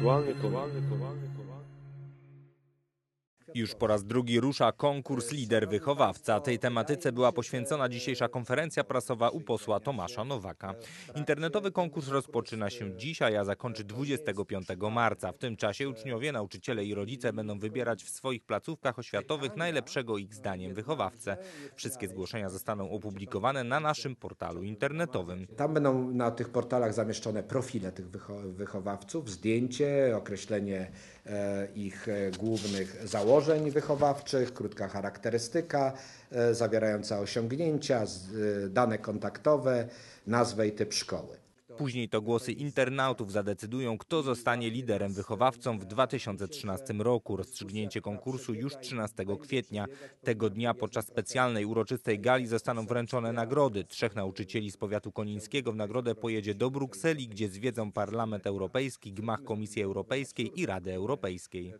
ритуальний колонний. Już po raz drugi rusza konkurs Lider Wychowawca. Tej tematyce była poświęcona dzisiejsza konferencja prasowa u posła Tomasza Nowaka. Internetowy konkurs rozpoczyna się dzisiaj, a zakończy 25 marca. W tym czasie uczniowie, nauczyciele i rodzice będą wybierać w swoich placówkach oświatowych najlepszego ich zdaniem wychowawcę. Wszystkie zgłoszenia zostaną opublikowane na naszym portalu internetowym. Tam będą na tych portalach zamieszczone profile tych wycho- wychowawców, zdjęcie, określenie ich e, głównych założeń wychowawczych, krótka charakterystyka e, zawierająca osiągnięcia, e, dane kontaktowe, nazwę i typ szkoły. Później to głosy internautów zadecydują, kto zostanie liderem wychowawcą w 2013 roku. Rozstrzygnięcie konkursu już 13 kwietnia. Tego dnia podczas specjalnej uroczystej gali zostaną wręczone nagrody. Trzech nauczycieli z powiatu konińskiego w nagrodę pojedzie do Brukseli, gdzie zwiedzą Parlament Europejski, gmach Komisji Europejskiej i Rady Europejskiej.